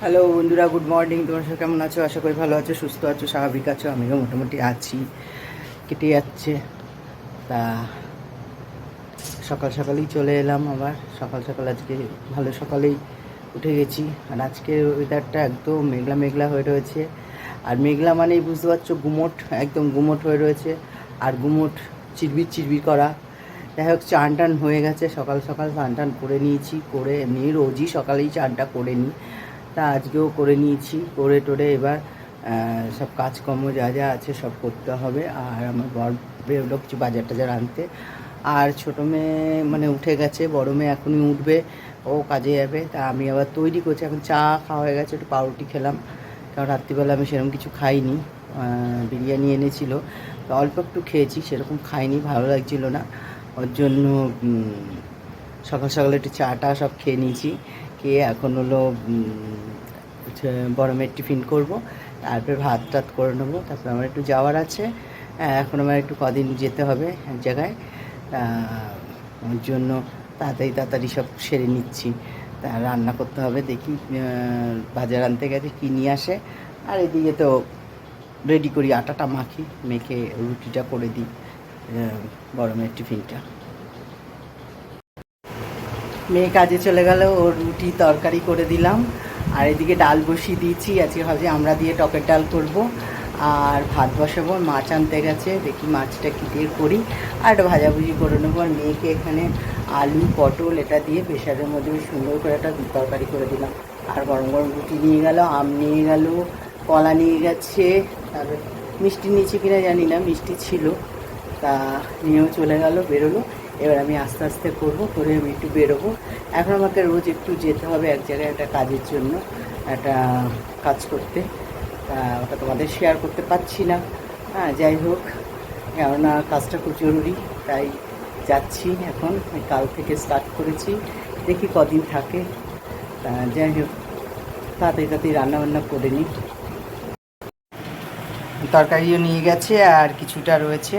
Hello বন্ধুরা good morning তোমার সব কেমন আছো? আশা করি ভালো আছো, সুস্থ আছো, স্বাভাবিক আছো। আমিও মোটামুটি আছি। কেটে যাচ্ছে। তা সকাল সকালেই চলে এলাম আবার। সকাল সকাল আজকে ভালো সকালেই উঠে গেছি। আর আজকে ওয়েদারটা একদম মেঘলা মেঘলা হয়ে রয়েছে। আর মেঘলা মানেই বুঝতে পারছ, গুমোট, একদম গুমোট হয়ে রয়েছে। আর গুমোট চিরবির চিরবির করা। যাই হোক চান টান হয়ে গেছে। সকাল সকাল চান টান করে নিয়েছি। করে এমনি রোজই সকালেই চানটা করে নিই। তা আজকেও করে নিয়েছি, করে টোরে এবার সব কাজকর্ম যা যা আছে সব করতে হবে। আর আমার বর বেরোলো কিছু বাজার টাজার আনতে। আর ছোটো মেয়ে মানে উঠে গেছে, বড় মেয়ে এখনই উঠবে, ও কাজে যাবে। তা আমি আবার তৈরি করছি, এখন চা খাওয়া হয়ে গেছে, একটু পাউরুটি খেলাম। কারণ রাত্রিবেলা আমি সেরকম কিছু খাইনি বিরিয়ানি এনেছিল। তো অল্প একটু খেয়েছি, সেরকম খাইনি, ভালো লাগছিল না। ওর জন্য সকাল সকালে একটু চাটা সব খেয়ে নিয়েছি। খেয়ে এখন হলো বড় মেয়ের টিফিন করব তারপরে ভাত টাত করে নেব তারপরে আমার একটু যাওয়ার আছে। আহ, এখন আমার একটু কদিন যেতে হবে এক জায়গায়। ওর জন্য তাড়াতাড়ি তাড়াতাড়ি সব সেরে নিচ্ছি। তা রান্না করতে হবে দেখি বাজার আনতে গেছে কী নিয়ে আসে। আর এদিকে তো রেডি করি আটাটা মাখি মেখে রুটিটা করে দিই বড় মেয়ের টিফিনটা। মেয়ে কাজে চলে গেল ওর রুটি তরকারি করে দিলাম। আর এদিকে ডাল বসিয়ে দিয়েছি, আজকে ভাবছি আমরা দিয়ে টকের ডাল করব। আর ভাত বসাবো, মাছ আনতে গেছে, দেখি মাছটা কী দিয়ে করি। আর একটা ভাজাভুজি করে নেব। আর মেয়েকে এখানে আলু, পটল এটা দিয়ে প্রেশারের মধ্যে সুন্দর করে একটা তরকারি করে দিলাম। আর গরম গরম রুটি নিয়ে গেল, আম নিয়ে গেল, কলা নিয়ে গেছে। আর মিষ্টি নিয়েছে কিনা জানি না, মিষ্টি ছিল। তা নিয়েও চলে গেল, বেরোলো। এবার আমি আস্তে আস্তে করব, করে আমি একটু বেরোবো। এখন আমাকে রোজ একটু যেতে হবে এক জায়গায় একটা কাজের জন্য, একটা কাজ করতে। তা ওটা তোমাদের শেয়ার করতে পারছি না। হ্যাঁ যাই হোক, কেননা কাজটা খুব জরুরি, তাই যাচ্ছি এখন। কাল থেকে স্টার্ট করেছি, দেখি কদিন থাকে। তা যাই হোক, তাড়াতাড়ি তাড়াতাড়ি রান্নাবান্না করে নিই তরকারিও নিয়ে গেছে আর কিছুটা রয়েছে।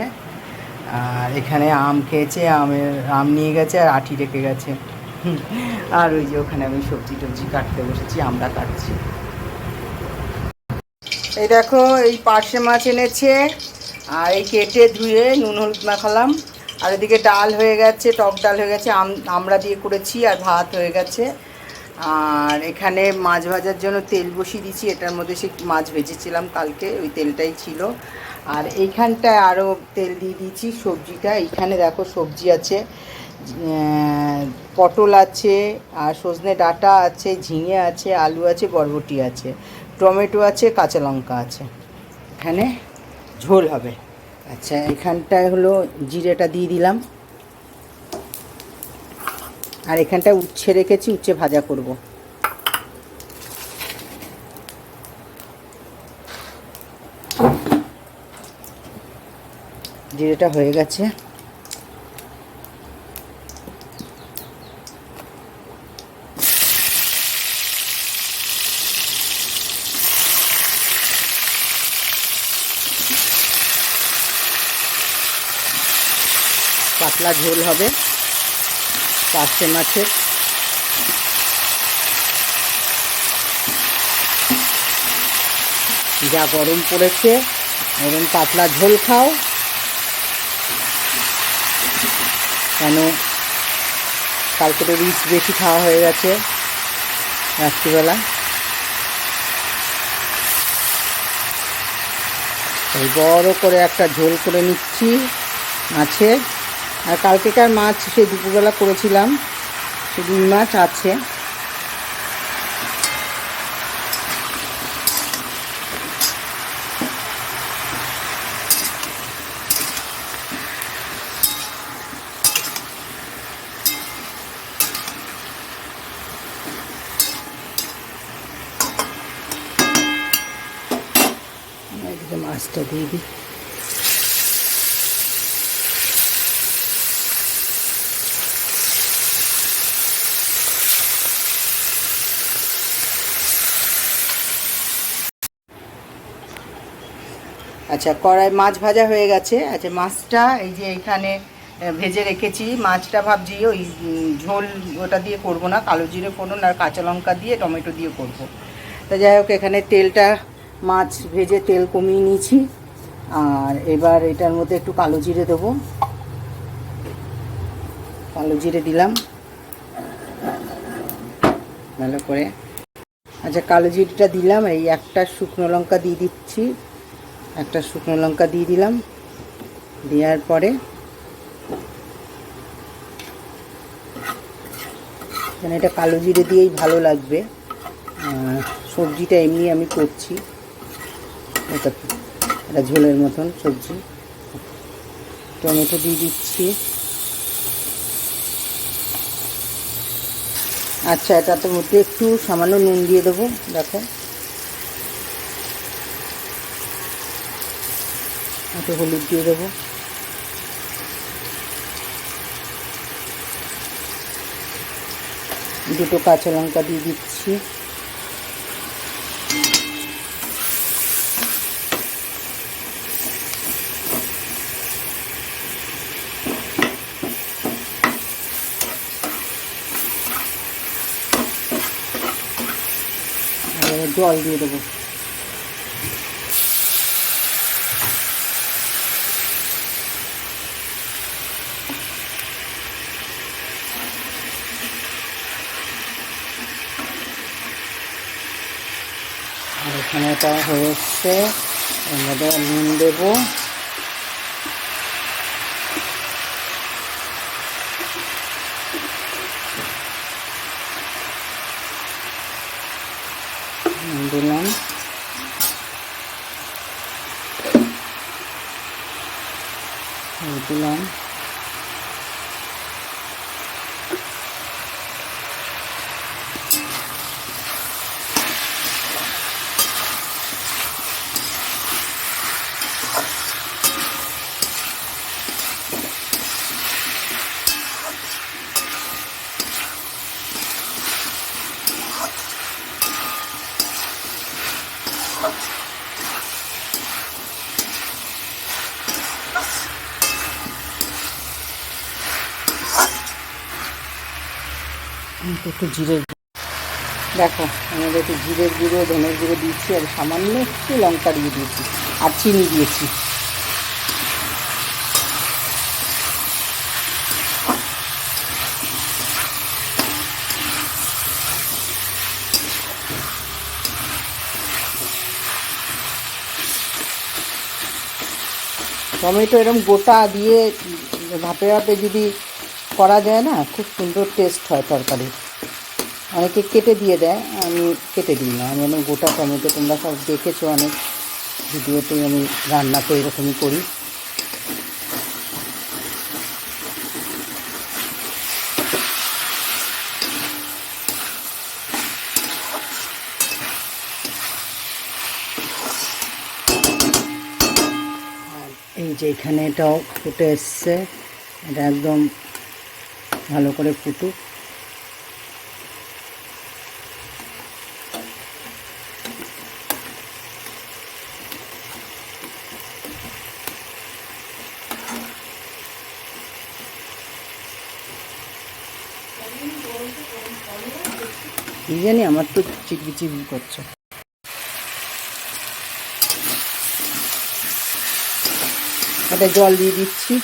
আর এখানে আম খেয়েছে, আমের, আম নিয়ে গেছে আর আঠি রেখে গেছে। আর ওই যে ওখানে আমি সবজি টবজি কাটতে বসেছি, আমরা কাটছি। এই দেখো, এই পার্শে মাছ এনেছে, আর এই কেটে ধুয়ে নুন হলুদ মাখালাম। আর এদিকে ডাল হয়ে গেছে, টক ডাল হয়ে গেছে, আম, আমরা দিয়ে করেছি আর ভাত হয়ে গেছে। আর এখানে মাছ ভাজার জন্য তেল বসিয়ে দিয়েছি, এটার মধ্যে সে মাছ ভেজেছিলাম কালকে, ওই তেলটাই ছিল। আর এইখানটায় আরও তেল দিয়ে দিয়েছি, সবজিটা। এইখানে দেখো সবজি আছে পটল আছে, আর সজনে ডাঁটা আছে, ঝিঙে আছে, আলু আছে, বরবটি আছে, টমেটো আছে, কাঁচা লঙ্কা আছে। এখানে ঝোল হবে। আচ্ছা এখানটায় হলো জিরেটা দিয়ে দিলাম। আর এখানটায় উচ্ছে রেখেছি, উচ্ছে ভাজা করব। জিরেটা হয়ে গেছে। পাতলা ঝোল হবে। পার্শে মাছের। যা গরম পড়েছে এবং পাতলা ঝোল খাও। কেন? কালকে তো রিচ বেশি খাওয়া হয়ে গেছে রাত্রিবেলা। এই বড় করে একটা ঝোল করে নিচ্ছি মাছের আর কালকেকার মাছ সেই দুপুরবেলা করেছিলাম। সে রুই মাছ আছে এদিকে মাছটা দিয়ে দিই আচ্ছা কড়াই মাছ ভাজা হয়ে গেছে। আচ্ছা মাছটা এই যে এখানে ভেজে রেখেছি। মাছটা ভাবছি ওই ঝোল ওটা দিয়ে করব না, কালো জিরে ফোড়ন আর কাঁচা লঙ্কা দিয়ে টমেটো দিয়ে করব। তা যাই হোক, এখানে তেলটা মাছ ভেজে তেল কমিয়ে নিয়েছি। আর এবার এটার মধ্যে একটু কালো জিরে দেবো। কালো জিরে দিলাম। ভালো করে। আচ্ছা কালো জিরেটা দিলাম। এই একটা শুকনো লঙ্কা দিয়ে দিচ্ছি। একটা শুকনো লঙ্কা দিয়ে দিলাম। দেওয়ার পরে এটা কালো জিরে দিয়েই ভালো লাগবে। সবজিটা এমনি আমি করছি। এটা এটা ঝোলের মতন সবজি। টমেটো দিয়ে দিচ্ছি। আচ্ছা এটাতে মধ্যে একটু সামান্য নুন দিয়ে দেবো, দেখো। একটু হলুদ দিয়ে দেবো। দুটো কাঁচা লঙ্কা দিয়ে দিচ্ছি আর এবার জল দিয়ে দেবো। আর এখানে এটা হয়ে এসছে এর মধ্যে নুন দেবো। দিলাম। দিলাম। একটু জিরের। দেখো আমাদের একটু জিরের গুঁড়ো ধনের গুঁড়ো দিয়েছি আর সামান্য একটু লঙ্কা দিয়ে দিয়েছি আর চিনি দিয়েছি টমেটো এরকম গোটা দিয়ে ভাপে ভাপে যদি করা যায় না, খুব সুন্দর টেস্ট হয় তরকারি। অনেকে কেটে দিয়ে দেয়, আমি কেটে দিই না। আমি এরকম গোটা টমেটো, তোমরা সব দেখেছ অনেক ভিডিওতেই আমি রান্না তো এরকমই করি। এই যে এখানে এটাও ফুটে এসছে, এটা একদম ভালো করে ফুটুক কি জানি আমার তো চিকবি চিকবি করছে। এটা জল দিয়ে দিচ্ছি।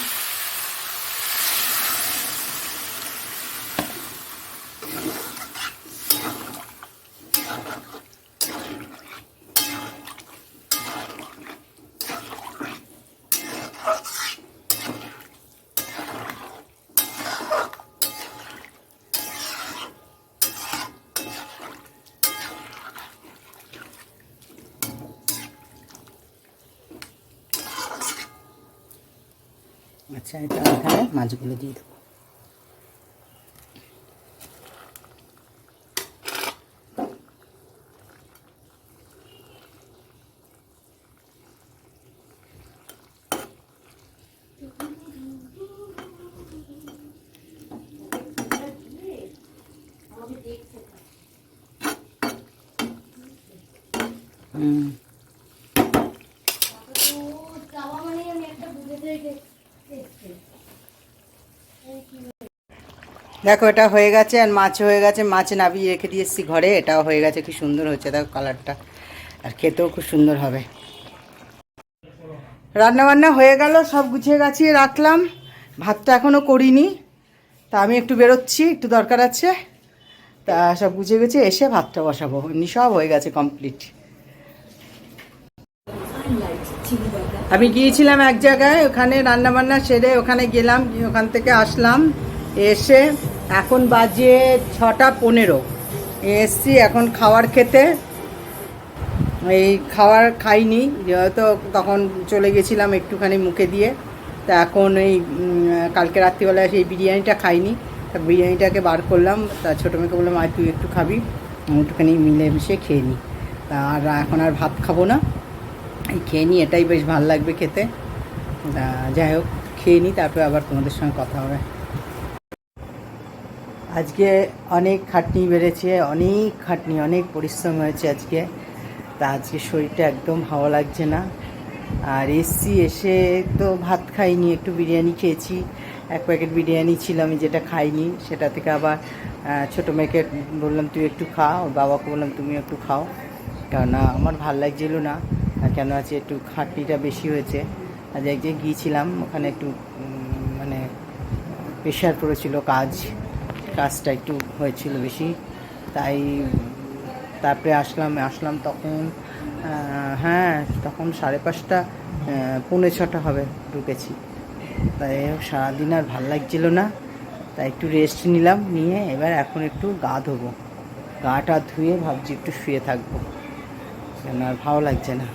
আচ্ছা এটা এখানে মাছগুলো দিয়ে দেবো। দেখো, এটা হয়ে গেছে আর মাছ হয়ে গেছে। মাছ নাবিয়ে রেখে দিয়ে এসেছি ঘরে। এটাও হয়ে গেছে, কি সুন্দর হচ্ছে দেখো কালারটা আর খেতেও খুব সুন্দর হবে। রান্না বান্না হয়ে গেল, সব গুছিয়ে গাছিয়ে রাখলাম। ভাতটা এখনও করিনি, তা আমি একটু বেরোচ্ছি, একটু দরকার আছে। তা সব গুছিয়ে গেছে এসে ভাতটা বসাবো। এমনি সব হয়ে গেছে কমপ্লিট আমি গিয়েছিলাম এক জায়গায়, ওখানে রান্না বান্না সেরে ওখানে গেলাম ওখান থেকে আসলাম, এসে এখন বাজে ছটা পনেরো। এসছি এখন খাওয়ার খেতে। এই খাওয়ার খাইনি, যেহেতু তখন চলে গেছিলাম একটুখানি মুখে দিয়ে। তা এখন এই কালকে রাত্রিবেলায় সেই বিরিয়ানিটা খাইনি। তা বিরিয়ানিটাকে বার করলাম। তা ছোটো মেয়েকে বললাম আর তুই একটু খাবি একটুখানি মিলে মিশে খেয়ে নিই তা আর এখন আর ভাত খাব না। এই খেয়ে নিই এটাই বেশ ভালো লাগবে খেতে। যাই হোক, খেয়ে নিই তারপরে আবার তোমাদের সঙ্গে কথা হবে। আজকে অনেক খাটনি বেড়েছে, অনেক খাটনি, অনেক পরিশ্রম হয়েছে আজকে। তা আজকে শরীরটা একদম ভালো লাগছে না। আর এসছি এসে তো ভাত খাইনি, একটু বিরিয়ানি খেয়েছি। এক প্যাকেট বিরিয়ানি ছিল আমি যেটা খাইনি, সেটা থেকে আবার ছোটো মেয়েকে বললাম, তুই একটু খা। ওর বাবাকে বললাম তুমি একটু খাও। কেননা আমার ভালো লাগছিল না কেন আছে একটু খাটনিটা বেশি হয়েছে। আজ এক জায়গায় গিয়েছিলাম, ওখানে একটু মানে প্রেশার পড়েছিল কাজ। কাজটা একটু হয়েছিল বেশি। তাই তারপরে আসলাম আসলাম তখন হ্যাঁ তখন সাড়ে পাঁচটা পৌনে ছটা হবে ঢুকেছি। তাই সারাদিন আর ভালো লাগছিল না। তাই একটু রেস্ট নিলাম, নিয়ে এবার এখন একটু গা ধোবো। গাটা ধুয়ে ভাবছি একটু শুয়ে থাকব। কেন আর ভালো লাগছে না।